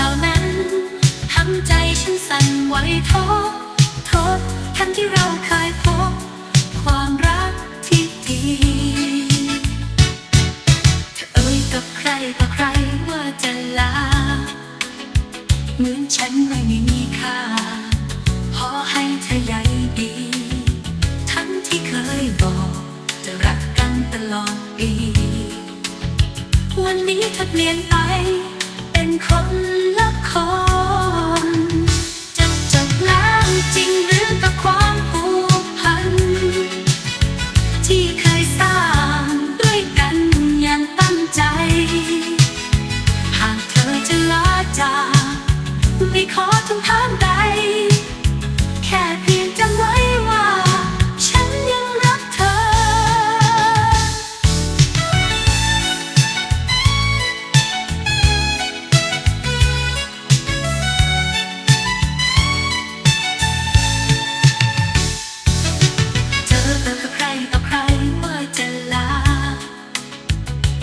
เหล่านั้นทำใจฉันสั่นไหวทษโทษทั้งที่เราเคยพบความรักที่ดีเธอเอ่ยกับใครต่อใครว่าจะลา เหมือนฉันไม่มีค่าพอให้เธอใยดี ทั้งที่เคยบอกจะรักกันตลอดปีวันนี้เธอเปลี่ยนไป เป็นคน ล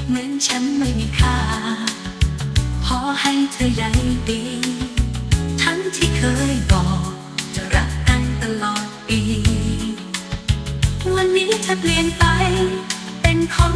เหมือนฉันไม่มีค่า พอให้เธอใยดี ทั้งที่เคยบอก จะรักกันตลอดปี วันนี้เธอเปลี่ยนไป เป็นคน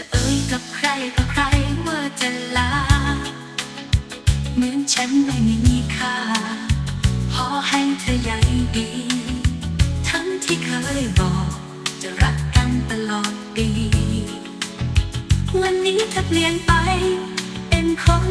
จะเอ่ยกับใครกับใครว่าจะลา เหมือนฉันไม่มีค่า พอให้เธอใยดี ทั้งที่เคยบอก จะรักกันตลอดปี วันนี้เธอเปลี่ยนไป เป็นคน